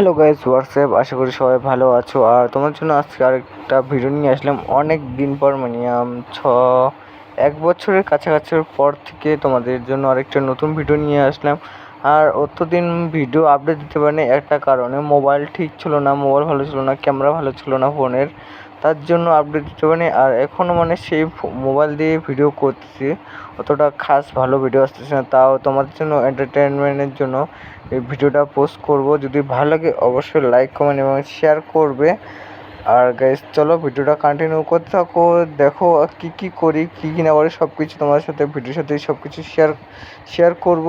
Hello guys WhatsApp আশা করি সবাই ভালো আছো। আর তোমার জন্য আজকে আরেকটা ভিডিও নিয়ে আসলাম। অনেক দিন পর মিনিমাম ছ, এক বছরের কাছাকাছির পর থেকে তোমাদের জন্য আরেকটা নতুন ভিডিও নিয়ে আসলাম। আর অতদিন ভিডিও আপডেট দিতে পারিনি। একটা কারণে মোবাইল ঠিক ছিল না মোবাইল ভালো ছিল না ক্যামেরা ভালো ছিল না ফোনের তার জন্য আপডেট দিতে পারিনি। আর এখনও মানে সেই মোবাইল দিয়ে ভিডিও করতেছি। অতটা খাস ভালো ভিডিও আসতেছে না। তাও তোমাদের জন্য এন্টারটেনমেন্টের জন্য এই ভিডিওটা পোস্ট করব। যদি ভালো লাগে অবশ্যই লাইক কমেন্ট এবং শেয়ার করবে। আর গাইস চলো ভিডিওটা কন্টিনিউ করতে থাকো। দেখো কি কি করি, কি কি না করি সব কিছু তোমার সাথে, ভিডিওর সাথে সব কিছু শেয়ার শেয়ার করব।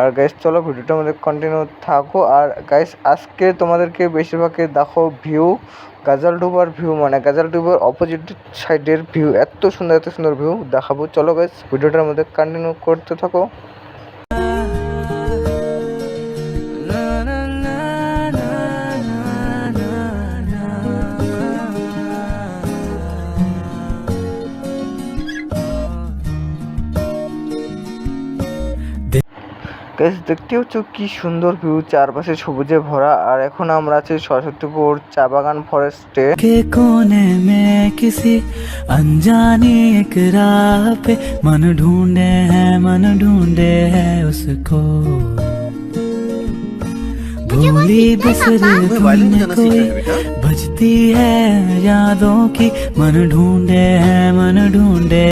আর গাইস চলো ভিডিওটার মধ্যে কন্টিনিউ থাকো। আর গাইস আজকে তোমাদেরকে বেশিরভাগই দেখো ভিউ গাজাল ডুবার ভিউ মানে গাজাল ডুবার অপোজিট সাইডের ভিউ এত সুন্দর এত সুন্দর ভিউ দেখাবো। চলো গাইস ভিডিওটার মধ্যে কন্টিনিউ করতে থাকো। গাইস দেখতে হচ্ছে কি সুন্দর ভিউ চারপাশে সবুজে ভরা আর এখন আমরা আছি সরস্বতীপুর চা বাগান ফরেস্টে के कोने में किसी अनजानी एक राह पे मन ढूंढे हैं मन ढूंढे हैं उसको भोली बसर में कोई बजती है यादों की मन ढूंढे हैं मन ढूंढे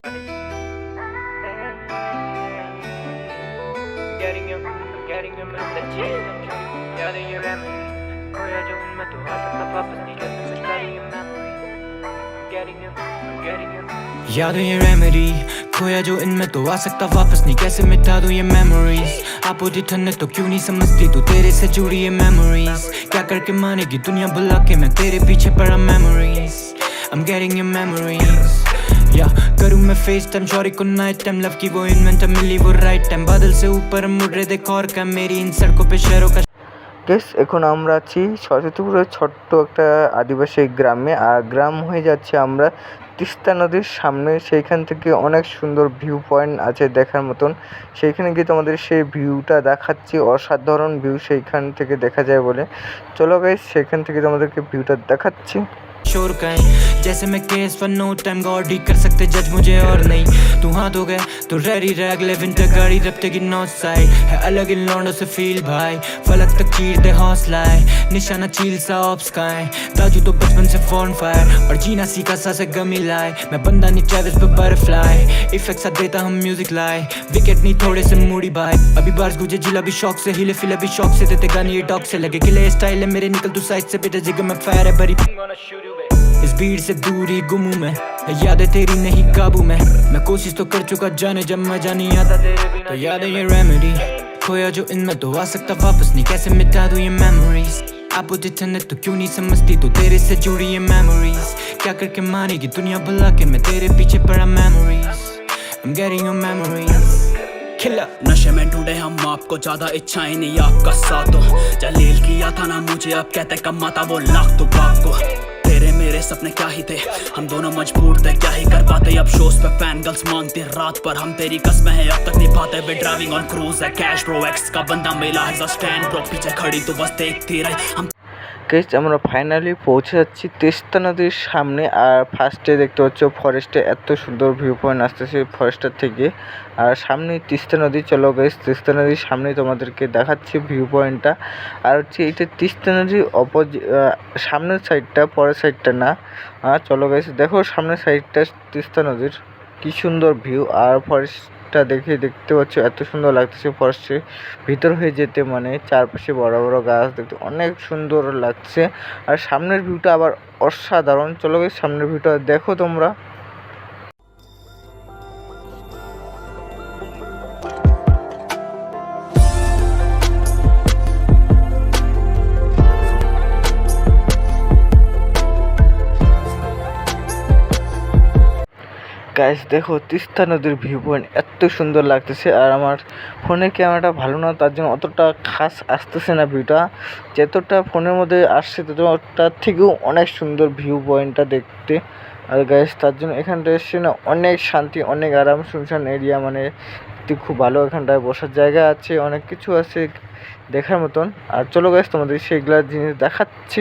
یادوں یہ ریمری کھویا جو ان میں تو آ سکتا واپس نہیں کیسے مٹا دوں یہ میموریز اپوزٹ نے تو کیوں نہیں سمجھتی تو تیرے سے جڑی یہ میموریز کیا کر کے مانے گی دنیا بلا کے میں تیرے پیچھے پڑا میموریز I'm getting your memories. या करूँ मैं फेस टाइम शॉरी को नाइट टाइम लव की वो इन्वेंटर मिली वो राइट टाइम बादल से ऊपर मुड़ रहे देखो और का मेरी इन सड़कों पे शहरों का গেস এখন আমরা আছি সরস্বতীপুরের ছোট্ট একটা আদিবাসী গ্রামে আর গ্রাম হয়ে যাচ্ছে আমরা তিস্তা নদীর সামনে সেইখান থেকে অনেক সুন্দর ভিউ পয়েন্ট আছে দেখার মতন সেইখানে গিয়ে তোমাদের সেই ভিউটা দেখাচ্ছি অসাধারণ ভিউ সেইখান থেকে দেখা যায় বলে চলো গাইস সেখান থেকে তোমাদেরকে ভিউটা দেখাচ্ছি شور کا ہے جیسے میں کیس فن نو ٹائم گاڈ ہی کر سکتے جج مجھے اور نہیں۔ تو ہاں ہو گئے، تو ریری ریگ لے ونٹر گاڑی ربتے گی نو سائی۔ ہے الگ ان لانڈوں سے فیل بھائی۔ فلک تک چیر دے حوصلہ لائے نشانہ چیل سا آپس کا ہے۔ تاجو تو بچپن سے فون فائر اور جینا سیکھا سا سے گمی لائے میں بندہ نہیں چیوز پر بر فلائے ایفیکٹ سا دیتا ہم میوزک لائے وکٹ نہیں تھوڑے سے موڑی بھائی۔ ابھی بارش گوجے جلا بھی شوق سے ہلے فلا بھی شوق سے دیتے گانی یہ ڈاک سے لگے۔ کلے اسٹائل ہے میرے، نکل تو سائٹ سے بیٹا جگہ میں فائر ہے، بری بھیڑ سے دوری گموں میں۔ یادیں تیری نہیں قابو میں۔ میں کوشش تو کر چکا جانے جب میں جانی آتا تو یاد ہے یہ ریمیڈی کھویا جو ان میں تو آ سکتا واپس نہیں۔ کیسے مٹا دوں یہ میموریز آپ اپوزیشن ہے تو کیوں نہیں سمجھتی؟ تو تیرے سے جڑی یہ میموریز کیا کر کے مانے گی دنیا بھلا کے؟ میں تیرے پیچھے پڑا میموریز I'm getting your memories نشے میں ڈھوڑے ہم آپ کو زیادہ اچھائیں نہیں۔ آپ کا ساتھ ہو۔ جلیل کیا تھا نا مجھے؟ آپ کہتے کم آتا وہ لاکھ تو باپ کو۔ تیرے سپنے کیا ہی تھے؟ ہم دونوں مجبور تھے، کیا ہی کر پاتے؟ اب شوز پہ فین گلز مانگتے رات پر۔ ہم تیری قسم ہے اب تک نہیں پاتے بے ڈرائیونگ آن کروز ہے۔ کیش برو ایکس کا بندہ ملا ہے سٹینڈ برو پیچھے کھڑی تو بس دیکھتی رہے۔ ہم guess আমরা ফাইনালি পৌঁছে যাচ্ছি তেস্তা নদীর সামনে। আর ফার্স্টে দেখতে পাচ্ছ ফরেস্টে এত সুন্দর ভিউ পয়েন্ট আসতেছে ফরেস্টের থেকে। আর সামনে তিস্তা নদী। চলো গেস তিস্তা নদীর সামনে তোমাদেরকে দেখাচ্ছি ভিউ পয়েন্টটা আর হচ্ছে এইটা তিস্তা নদীর অপোজি সামনের সাইডটা পরের সাইডটা না। আর চলো গেস দেখো সামনের সাইডটা তিস্তা নদীর। কি সুন্দর ভিউ আর ফরেস্টটা দেখে দেখতে পাচ্ছ, এত সুন্দর লাগতেছে ফরেস্টের ভিতর হয়ে যেতে মানে চারপাশে বড় বড় গাছ দেখতে অনেক সুন্দর লাগছে। আর সামনের ভিউটা আবার অসাধারণ। চলো সামনের ভিউটা দেখো তোমরা। গাইস দেখো, তিস্তা নদীর ভিউ পয়েন্ট এত সুন্দর লাগতেছে আর আমার ফোনের ক্যামেরাটা ভালো না, তার জন্য অতটা খাস আসতেছে না ভিউটা যতটা ফোনের মধ্যে আসছে ততটার থেকেও অনেক সুন্দর ভিউ পয়েন্টটা দেখতে। আর গাইস তার জন্য এখানটা এসে না অনেক শান্তি, অনেক আরাম, শুনশান এরিয়া মানে খুব ভালো এখানটায় বসার জায়গা আছে, অনেক কিছু আছে দেখার মতন। আর চলো গাইস তোমাদের সেইগুলা জিনিস দেখাচ্ছি।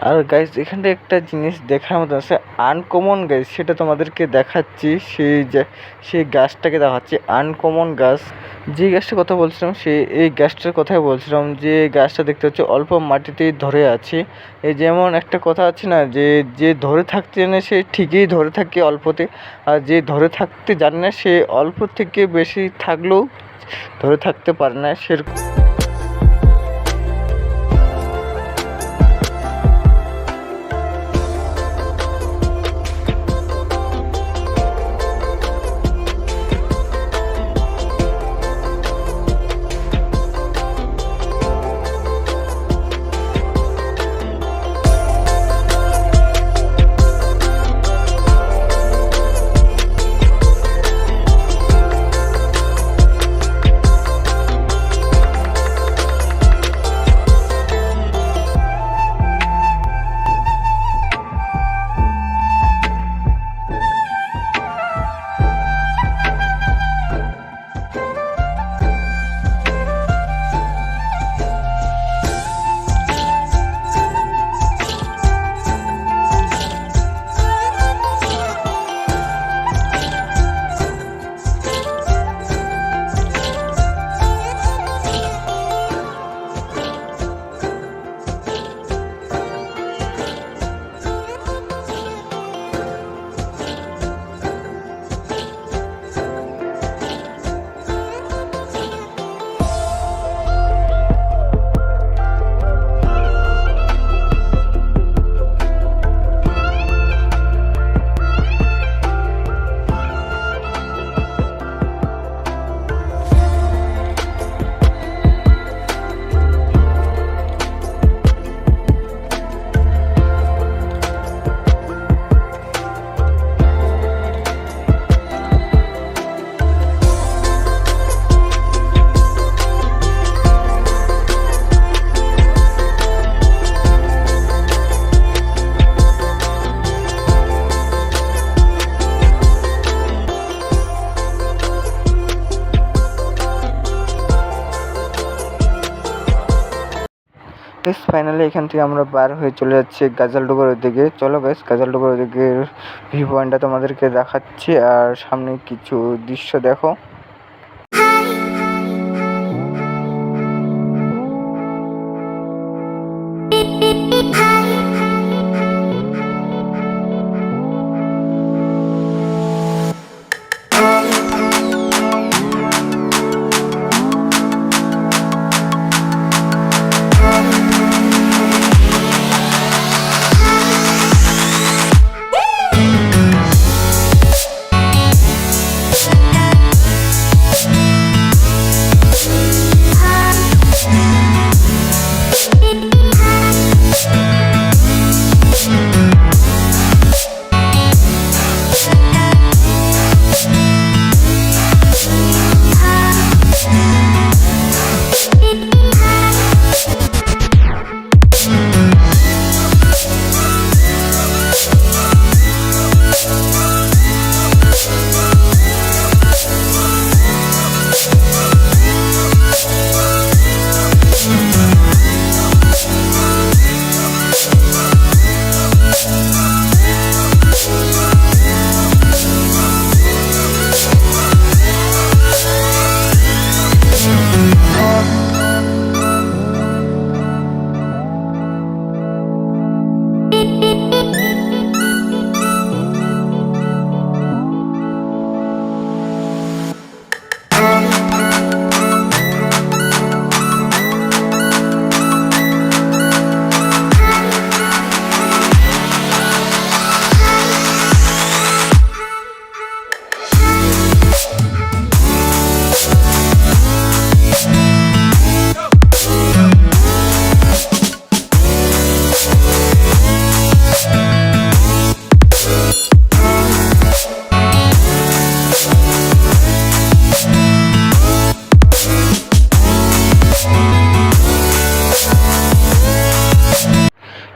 আর গাইস এখানটা একটা জিনিস দেখার মতো আছে। আনকমন গাছ সেটা তোমাদেরকে দেখাচ্ছি। সেই যে, সেই গাছটাকে দেখাচ্ছি। আনকমন গাছ। যে গাছটার কথা বলছিলাম, সে, এই গাছটার কথাই বলছিলাম যে গাছটা দেখতে হচ্ছে অল্প মাটিতেই ধরে আছে। এই যেমন একটা কথা আছে না, যে যে ধরে থাকতে জানে সে ঠিকই ধরে থাকে অল্পতে। আর যে ধরে থাকতে জানে না, সে অল্প থেকে বেশি থাকলেও ধরে থাকতে পারে না। সেরকম। বেশ ফাইনালি এখান থেকে আমরা বার হয়ে চলে যাচ্ছি গাজালডোবার ওদিকে চলো গাইস গাজালডোবার দিকে ভিউ পয়েন্টটা তোমাদেরকে দেখাচ্ছি, আর সামনে কিছু দৃশ্য দেখো।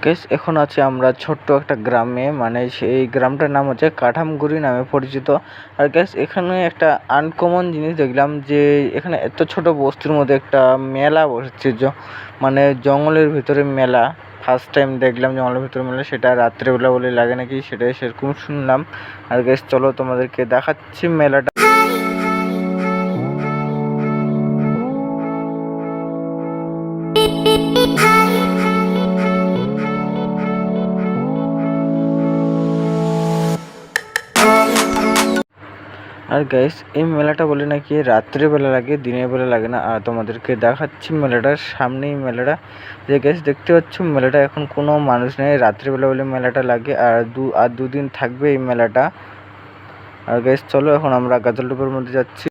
গ্যাস এখন আছি আমরা ছোট্ট একটা গ্রামে মানে সেই গ্রামটার নাম হচ্ছে কাঠামগুড়ি নামে পরিচিত। আর গ্যাস এখানে একটা আনকমন জিনিস দেখলাম যে, এখানে এত ছোট বস্তির মধ্যে একটা মেলা বসেছে মানে জঙ্গলের ভিতরে মেলা ফার্স্ট টাইম দেখলাম জঙ্গলের ভিতরে মেলা, সেটা রাত্রেবেলা বলে লাগে নাকি সেটাই সেরকম শুনলাম। আর গ্যাস চলো তোমাদেরকে দেখাচ্ছি মেলাটা। আর গাইস এই মেলাটা বলে নাকি রাত্রেবেলা লাগে, দিনের বেলা লাগে না। আর তোমাদেরকে দেখাচ্ছি মেলাটার সামনেই মেলাটা। যে গ্যাস দেখতে পাচ্ছ মেলাটা এখন কোনো মানুষ নেই। রাত্রেবেলা বলে মেলাটা লাগে আর দু, আর দুদিন থাকবে এই মেলাটা। আর গ্যাস চলো এখন আমরা গাজলডোবার মধ্যে যাচ্ছি।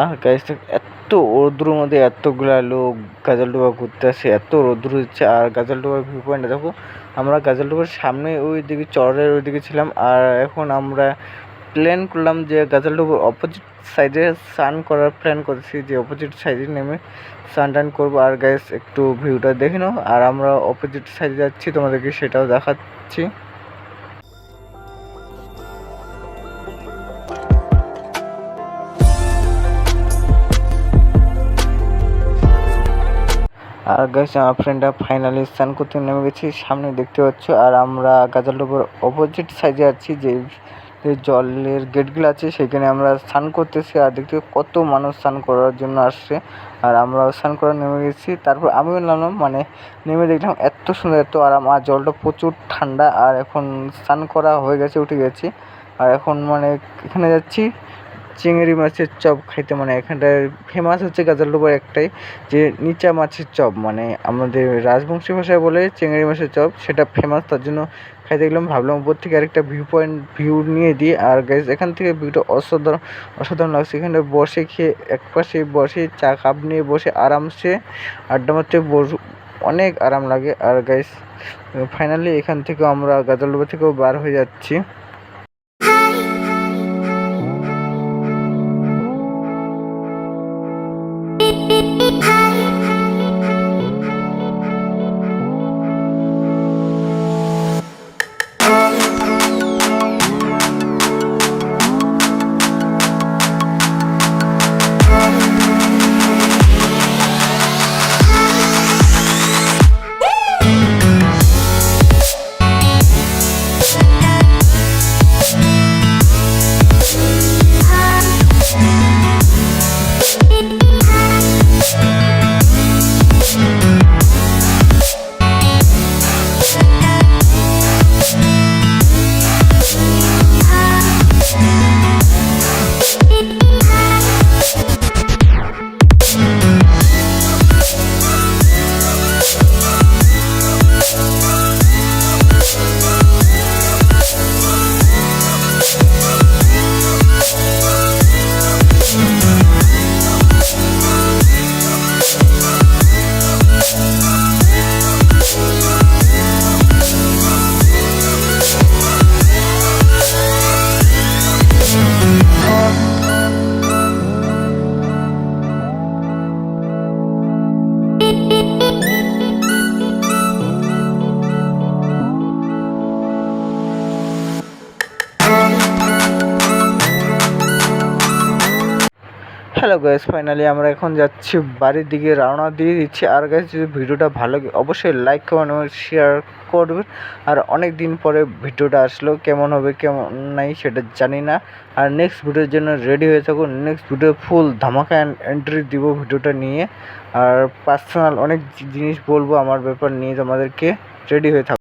আর গ্যাস এত রৌদ্রের মধ্যে এতগুলা লোক গাজলডোবা ঘুরতে আসে, এত রৌদ্র হচ্ছে। আর গাজলডোবার ভিউ পয়েন্টে দেখো, আমরা গাজলডোবার সামনে ওই দিকে চরের ওই দিকে ছিলাম। আর এখন আমরা প্ল্যান করলাম যে গাজলডোবার অপোজিট সাইডে স্নান করার প্ল্যান করেছি, যে অপোজিট সাইডে নেমে স্নান টান করব। আর গ্যাস একটু ভিউটা দেখে নাও। আর আমরা অপোজিট সাইডে যাচ্ছি, তোমাদেরকে সেটাও দেখাচ্ছি। আর গাইস আমার ফ্রেন্ডরা ফাইনালি স্নান করতে নেমে গেছি, সামনে দেখতে পাচ্ছ। আর আমরা গাজলডোবার অপোজিট সাইডে আছি যে জলের গেটগুলো আছে, সেখানে আমরা স্নান করতেছি। আর দেখতে কত মানুষ স্নান করার জন্য আসছে। আর আমরাও স্নান করা নেমে গেছি। তারপর আমিও নামলাম মানে নেমে দেখলাম এত সুন্দর, এত আরাম। আর জলটা প্রচুর ঠান্ডা। আর এখন স্নান করা হয়ে গেছে, উঠে গেছি। আর এখন মানে এখানে যাচ্ছি। চিংড়ি মাছের চপ খাইতে মানে এখানটায় ফেমাস হচ্ছে গাজলডোবার একটাই, যে নিচা মাছের চপ মানে আমাদের রাজবংশী ভাষায় বলে চিংড়ি মাছের চপ, সেটা ফেমাস তার জন্য খাইতে গেলাম, ভাবলাম উপর থেকে আরেকটা ভিউ পয়েন্ট ভিউ নিয়ে দিই, আর গাইজ এখান থেকে ভিউটা অসাধারণ অসাধারণ লাগছে এখানে বসে খেয়ে এক পাশে বসে চা কাপ নিয়ে বসে আরামসে আড্ডা মারতে অনেক আরাম লাগে, আর গাইজ ফাইনালি এখান থেকে আমরা গাজলডোবা থেকেও বার হয়ে যাচ্ছি। হ্যালো গাইস ফাইনালি আমরা এখন যাচ্ছি বাড়ির দিকে, রওনা দিয়ে দিচ্ছি। আর গাইস যদি ভিডিওটা ভালো লাগে, অবশ্যই লাইক করবেন এবং শেয়ার করবেন। আর অনেক দিন পরে ভিডিওটা আসলো, কেমন হবে, কেমন নাই সেটা জানি না। আর নেক্সট ভিডিওর জন্য রেডি হয়ে থাকুন। নেক্সট ভিডিও ফুল ধামাকা এন্ট্রি দিব ভিডিওটা নিয়ে। আর পার্সোনাল অনেক জিনিস বলব, আমার ব্যাপার নিয়ে তোমাদেরকে রেডি হয়ে থাকুন।